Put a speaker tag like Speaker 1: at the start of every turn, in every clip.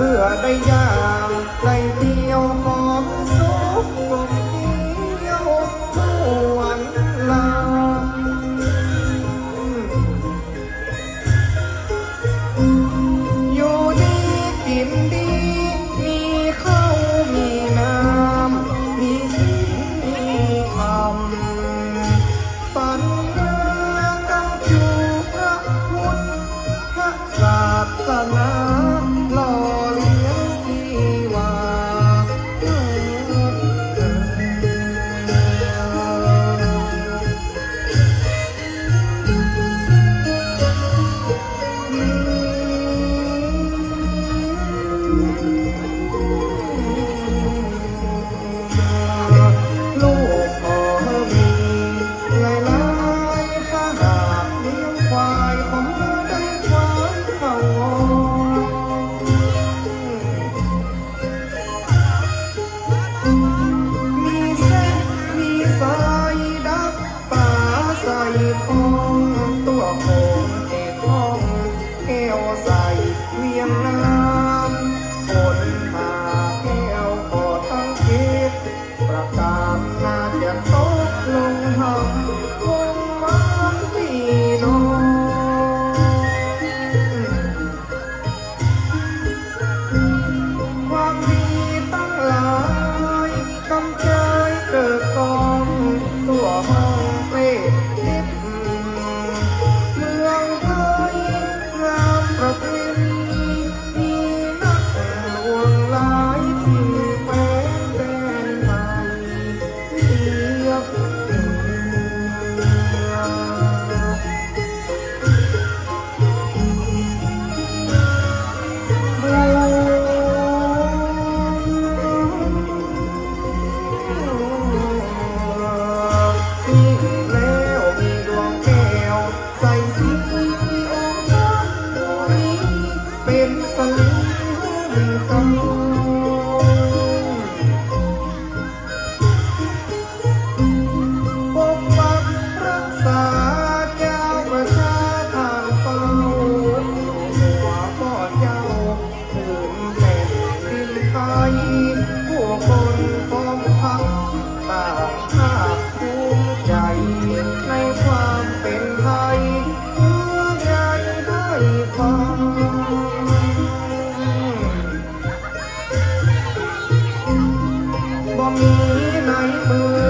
Speaker 1: เมื่อได้ยามไรที่ Thank you. บ่มีในมือ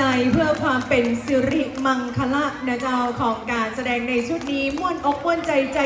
Speaker 2: จเพื่อความเป็นสิริมังคละนะเจ้าของการแสดงในชุดนี้ม่วนอกม่วนใจใจ